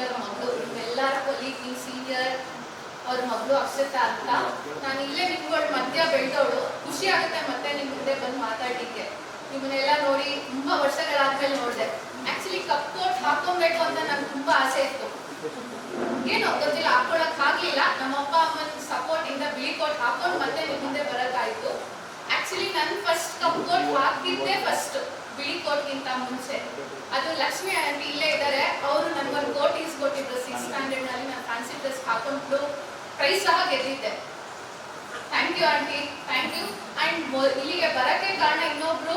ಅವರ ಮಗಳು ನಿಮ್ಮ ಸೀನಿಯರ್ ಅವ್ರ ಮಗಳು ಅಕ್ಷತ ಅಂತ. ನಾನು ಇಲ್ಲೇ ನಿಮ್ಗಳ ಮಧ್ಯ ಬೆಳೆದವಳು. ಖುಷಿ ಆಗುತ್ತೆ ಮತ್ತೆ ನಿಮ್ಮ ಮುಂದೆ ಬಂದು ಮಾತಾಡಲಿಕ್ಕೆ. ನಿಮ್ಮನ್ನೆಲ್ಲ ನೋಡಿ ತುಂಬಾ ವರ್ಷಗಳಾದ್ಮೇಲೆ ನೋಡಿದೆ. ಆಕ್ಚುಲಿ ಕಪ್ ಕೋಟ್ ಹಾಕೊಬೇಕು ಅಂತ ನಂಗೆ ತುಂಬಾ ಆಸೆ ಇತ್ತು. ಏನೋ, ಗೊತ್ತಿಲ್ಲ, ಹಾಕೊಳಕ್ ಆಗ್ಲಿಲ್ಲ. ನಮ್ಮ ಅಪ್ಪ, ಅಮ್ಮನ ಸಪೋರ್ಟ್ ಇಂದ ಬಿಳಿ ಕೋಟ್ ಹಾಕೊಂಡು ಮತ್ತೆ ನಿಮ್ ಮುಂದೆ ಬರಕ್ಕಾಯ್ತು. ಆಕ್ಚುಲಿ ನನ್ ಫಸ್ಟ್ ಕಪ್ ಕೋಟ್ ಹಾಕಿದ್ದೆ ಫಸ್ಟ್ ಬಿಳಿ ಕೋಟ್ಗಿಂತ ಮುಂಚೆ. ಅದು ಲಕ್ಷ್ಮಿ ಆಂಟಿ ಇಲ್ಲೇ ಹಾಕೊಂಡು ಪ್ರೈಸ್ ಸಹ ಗೆದ್ದಿದ್ದೆ. Thank you aunty thank you and ಇಲ್ಲಿಗೆ ಬರೋಕ್ಕೆ ಕಾರಣ ಇನ್ನೊಬ್ರು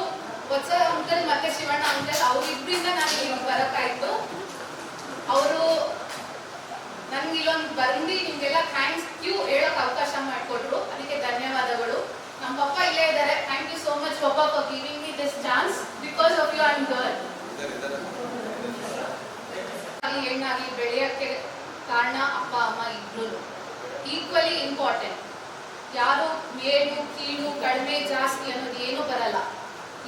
ಹೊಸ ಅಂಕಲ್ ಮತ್ತೆ ಶಿವಣ್ಣ ಅಂಕಲ್ ಅವರಿಬ್ಬರಿಂದ ನಾನು ಇಲ್ಲಿಗೆ ಬರೋಕ್ಕಾಯಿತು. ಅವರು ನನ್ಗೆ ಇಲ್ಲೊಂದು ಬಂದು ನಿಮಗೆಲ್ಲ ಥ್ಯಾಂಕ್ಸ್ ಯು ಹೇಳೋಕೆ ಅವಕಾಶ ಮಾಡಿಕೊಟ್ರು. ಅದಕ್ಕೆ ಧನ್ಯವಾದಗಳು. ನಮ್ಮ ಪಪ್ಪ ಇಲ್ಲೇ ಇದ್ದಾರೆ. Thank you so much papa for giving me this chance because of you and girl ಹೆಣ್ಣಾಗಿ ಬೆಳೆಯಕ್ಕೆ ಕಾರಣ ಅಪ್ಪ, ಅಮ್ಮ ಇಬ್ರು. ಈಕ್ವಲಿ ಇಂಪಾರ್ಟೆಂಟ್ ಯಾರು ಮೇಲು ಕೀಳು, ಕಡಿಮೆ, ಜಾಸ್ತಿ ಅನ್ನೋದು ಏನು ಬರಲ್ಲ.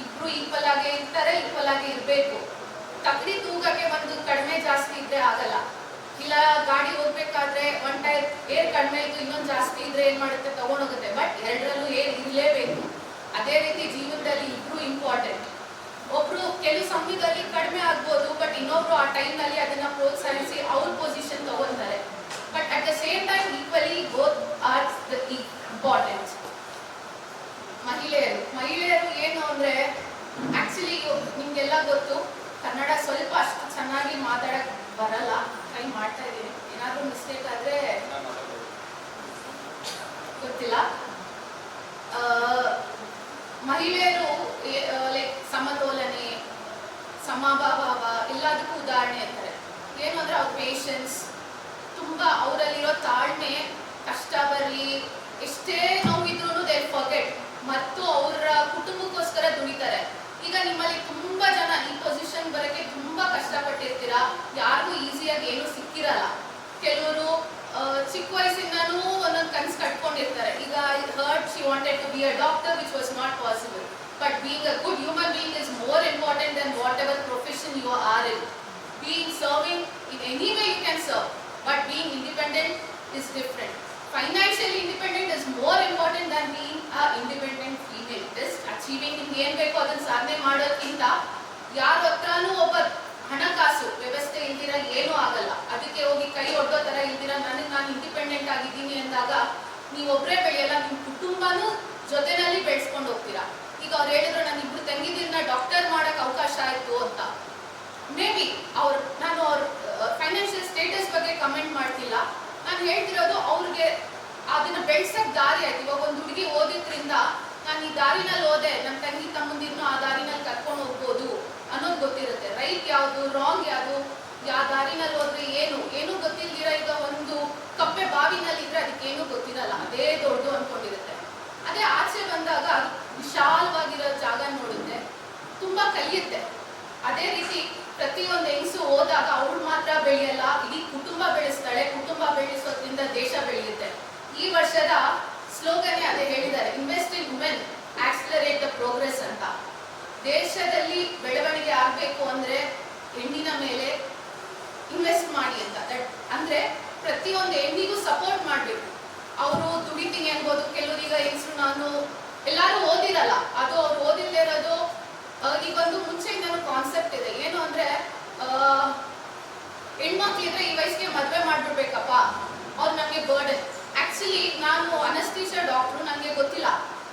ಇಬ್ರು ಈಕ್ವಲ್ ಆಗಿ ಇರ್ತಾರೆ ಈಕ್ವಲ್ ಆಗಿ ಇರಬೇಕು. ತಗಡಿ ತೂಗಕ್ಕೆ ಒಂದು ಕಡಿಮೆ ಜಾಸ್ತಿ ಇದ್ರೆ ಆಗಲ್ಲ. ಇಲ್ಲ, ಗಾಡಿ ಹೋಗ್ಬೇಕಾದ್ರೆ ಒನ್ ಟೈರ್ ಏರ್ ಕಡಿಮೆ ಇತ್ತು ಇನ್ನೊಂದು ಜಾಸ್ತಿ ಇದ್ರೆ ಏನ್ ಮಾಡುತ್ತೆ? ತಗೊಂಡೋಗುತ್ತೆ. ಬಟ್ ಎರಡರಲ್ಲೂ ಏರ್ ಇರಲೇಬೇಕು. ಅದೇ ರೀತಿ ಜೀವನದಲ್ಲಿ ಇಬ್ರು ಇಂಪಾರ್ಟೆಂಟ್ ಒಬ್ರು ಕೆಲವು ಸಮಯದಲ್ಲಿ ಕಡಿಮೆ ಆಗ್ಬೋದು ಬಟ್ ಇನ್ನೊಬ್ರು ಆ ಟೈಮ್ನಲ್ಲಿ ಅದನ್ನ ಪ್ರೋತ್ಸಾಹಿಸಿ ಅವ್ರ ಪೊಸಿಷನ್ ತಗೊಂತಾರೆ but at the same time equally both are the important ಮಹಿಳೆಯರು. ಮಹಿಳೆಯರು ಏನು ಅಂದ್ರೆ ಆ್ಯಕ್ಚುಲಿ ನಿಮ್ಗೆಲ್ಲ ಗೊತ್ತು, ಕನ್ನಡ ಸ್ವಲ್ಪ ಅಷ್ಟು ಚೆನ್ನಾಗಿ ಮಾತಾಡಕ್ ಬರಲ್ಲ. ಟ್ರೈ ಮಾಡ್ತಾ ಇದ್ದೀನಿ. ಏನಾದರೂ ಮಿಸ್ಟೇಕ್ ಆದ್ರೆ ಗೊತ್ತಿಲ್ಲ. ಮಹಿಳೆಯರು ಲೈಕ್ ಸಮತೋಲನೆ, ಸಮಭಾವ, ಎಲ್ಲದಕ್ಕೂ ಉದಾಹರಣೆ ಅಂತಾರೆ. ಏನು ಅಂದರೆ, ಅವ್ರ ಪೇಷನ್ಸ್ ತುಂಬಾ ಅವರಲ್ಲಿರೋ ತಾಳ್ಮೆ ಕಷ್ಟ ಬರಲಿ ಎಷ್ಟೇ ನೋವಿದ್ರು ದೇ ಫರ್ಗೆಟ್ ಮತ್ತು ಅವರ ಕುಟುಂಬಕ್ಕೋಸ್ಕರ ದುಡಿತಾರೆ ಈಗ ನಿಮ್ಮಲ್ಲಿ ತುಂಬಾ ಜನ ಈ ಪೊಸಿಷನ್ ಬರಕ್ಕೆ ತುಂಬಾ ಕಷ್ಟಪಟ್ಟಿರ್ತೀರಾ ಯಾರಿಗೂ ಈಸಿಯಾಗಿ ಏನು ಸಿಕ್ಕಿರಲ್ಲ ಕೆಲವರು ಚಿಕ್ಕ ವಯಸ್ಸಿಂದನೂ ಒಂದೊಂದು ಕನ್ಸು ಕಟ್ಕೊಂಡಿರ್ತಾರೆ ಈಗ wanted to be a doctor which was not possible but being a good human being is more important then whatever profession are in being serving in any way you can serve, but being independent is different. Financially independent is more important than being a independent female. Just achieving ನಿಮ್ಗೆ ಏನ್ ಬೇಕೋ ಅದನ್ನ ಸಾಧನೆ ಮಾಡೋದ್ಕಿಂತ ಯಾರ ಹತ್ರನೂ ಒಬ್ಬ ಹಣಕಾಸು ವ್ಯವಸ್ಥೆ ಇಲ್ದಿರ ಏನೂ ಆಗಲ್ಲ ಅದಕ್ಕೆ ಹೋಗಿ ಕೈ ಒಡ್ಡೋ ತರ ಇಲ್ದಿರ ನನಗೆ ನಾನು ಇಂಡಿಪೆಂಡೆಂಟ್ ಆಗಿದ್ದೀನಿ ಅಂದಾಗ ನೀವು ಒಬ್ಬರೇ ಬೆಳೆಯಲ್ಲ ನಿಮ್ಮ ಕುಟುಂಬನೂ ಜೊತೆನಲ್ಲಿ ಬೆಳೆಸ್ಕೊಂಡು ಹೋಗ್ತೀರಾ? ಈಗ ಅವ್ರು ಹೇಳಿದ್ರು ನಾನು ಇಬ್ರು ತಂಗಿದಿರನ್ನ ಡಾಕ್ಟರ್ ಮಾಡಕ್ ಅವಕಾಶ ಆಯ್ತು ಅಂತ. ಮೇ ಬಿ ಅವ್ರ, ನಾನು ಅವ್ರ ಫೈನಾನ್ಷಿಯಲ್ ಸ್ಟೇಟಸ್ ಬಗ್ಗೆ ಕಮೆಂಟ್ ಮಾಡ್ತಿಲ್ಲ. ನಾನು ಹೇಳ್ತಿರೋದು ಅವ್ರಿಗೆ ಅದನ್ನ ಬೆಳ್ಸಕ್ ದಾರಿ ಆಯ್ತು. ಇವಾಗ ಒಂದು ಹುಡುಗಿ ಓದಿದ್ರಿಂದ ನಾನು ಈ ದಾರಿನಲ್ಲಿ ಓದೆ ನನ್ನ ತಂಗಿ ತಮ್ಮಂದಿರ್ನು ಆ ದಾರಿನಲ್ಲಿ ಕರ್ಕೊಂಡು ಹೋಗ್ಬೋದು ಅನ್ನೋದು ಗೊತ್ತಿರುತ್ತೆ. ರೈಟ್ ಯಾವುದು ರಾಂಗ್ ಯಾವುದು ಯಾವ ದಾರಿನಲ್ಲಿ ಹೋದ್ರೆ ಏನು ಏನು ಗೊತ್ತಿಲ್ದಿರ ಈಗ ಒಂದು ಕಪ್ಪೆ ಬಾವಿನಲ್ಲಿ ಇದ್ರೆ ಏನು ಗೊತ್ತಿರಲ್ಲ. ಅದೇ ದೊಡ್ಡದು ಅನ್ಕೊಂಡಿರುತ್ತೆ ಅದೇ ಆಚೆ ಬಂದಾಗ ವಿಶಾಲವಾಗಿರೋ ಜಾಗ ನೋಡುತ್ತೆ. ತುಂಬಾ ಕಲಿಯುತ್ತೆ. ಅದೇ ರೀತಿ ಪ್ರತಿಯೊಂದು ಹೆಂಗಸು ಹೋದಾಗ ಅವಳು ಮಾತ್ರ ಬೆಳೆಯಲ್ಲ, ಇಡೀ ಕುಟುಂಬ ಬೆಳೆಸ್ತಾಳೆ, ಕುಟುಂಬ ಬೆಳೆಸೋದ್ರಿಂದ ದೇಶ ಬೆಳೆಯುತ್ತೆ. ಈ ವರ್ಷದ ಸ್ಲೋಗನ್ ಅದೇ ಹೇಳಿದ್ದಾರೆ invest in women accelerate the progress ಅಂತ. ದೇಶದಲ್ಲಿ ಬೆಳವಣಿಗೆ ಆಗಬೇಕು ಅಂದ್ರೆ ಹೆಣ್ಣಿನ ಮೇಲೆ ಇನ್ವೆಸ್ಟ್ ಮಾಡಿ ಅಂತ. ಅಂದ್ರೆ ಪ್ರತಿಯೊಂದು ಹೆಣ್ಣಿಗೂ ಸಪೋರ್ಟ್ ಮಾಡಬೇಕು. ಅವರು ದುಡಿತೀನಿ ಅನ್ಬೋದು. ಕೆಲವರು ಈಗ ಹೆಸರು ನಾನು ಎಲ್ಲರೂ ಓದಿರಲ್ಲ. ಅದು ಅವ್ರು ಓದಿಲ್ಲದೆ ಇರೋದು ಈಗೊಂದು ಮುಂಚೆಯಿಂದನೂ ಕಾನ್ಸೆಪ್ಟ್ ಇದೆ. ಏನು ಅಂದ್ರೆ ಹೆಣ್ಮಕ್ಳಿದ್ರೆ ಈ ವಯಸ್ಸಿಗೆ ಮದುವೆ ಮಾಡ್ಬಿಡ್ಬೇಕಪ್ಪ. ಅವ್ರು ನಮಗೆ ಬರ್ಡನ್ ಆಕ್ಚುಲಿ ನಾನು ಅನಸ್ತೀಶ ಡಾಕ್ಟ್ರು ನನಗೆ ಗೊತ್ತಿಲ್ಲ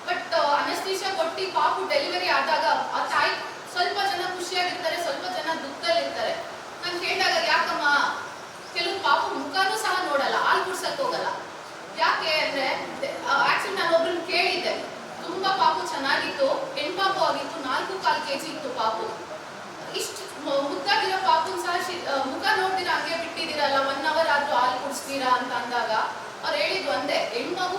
ಬಟ್ ಅನಸ್ತೀಶ ಕೊಟ್ಟು ಪಾಪು ಡೆಲಿವರಿ ಆದಾಗ ಆ ತಾಯಿ ಸ್ವಲ್ಪ ಜನ ಖುಷಿಯಾಗಿರ್ತಾರೆ ಸ್ವಲ್ಪ ಜನ ದುಃಖದಲ್ಲಿರ್ತಾರೆ ನಾನು ಕೇಳಿದಾಗ ಯಾಕಮ್ಮ ಕೆಲವು ಪಾಪು ಮುಖನೂ ಸಹ ನೋಡಲ್ಲ ಹಾಲು ಕುಡ್ಸಕ್ ಹೋಗಲ್ಲ ಯಾಕೆ ಅಂದ್ರೆ ಆಕ್ಚುಲಿ ನಾನು ಒಬ್ರನ್ನ ಕೇಳಿದ್ದೆ ತುಂಬಾ ಪಾಪು ಚೆನ್ನಾಗಿತ್ತು, ಹೆಣ್ಪಾಪು ಆಗಿತ್ತು, ನಾಲ್ಕು ಕಾಲು ಕೆಜಿ ಇತ್ತು ಪಾಪು. ಇಷ್ಟು ಮುದ್ದಾಗಿರೋ ಪಾಪುನ ಸಹ ಮುಖ ನೋಡ್ತೀರಾ ಹಂಗೆ ಬಿಟ್ಟಿದ್ದೀರಲ್ಲ ಒನ್ ಅವರ್ ಆದ್ರೂ ಹಾಲು ಕುಡಿಸ್ತೀರಾ ಅಂತ ಅಂದಾಗ, ಅವ್ರು ಹೇಳಿದ್ ಒಂದೇ, ಹೆಣ್ಮಗು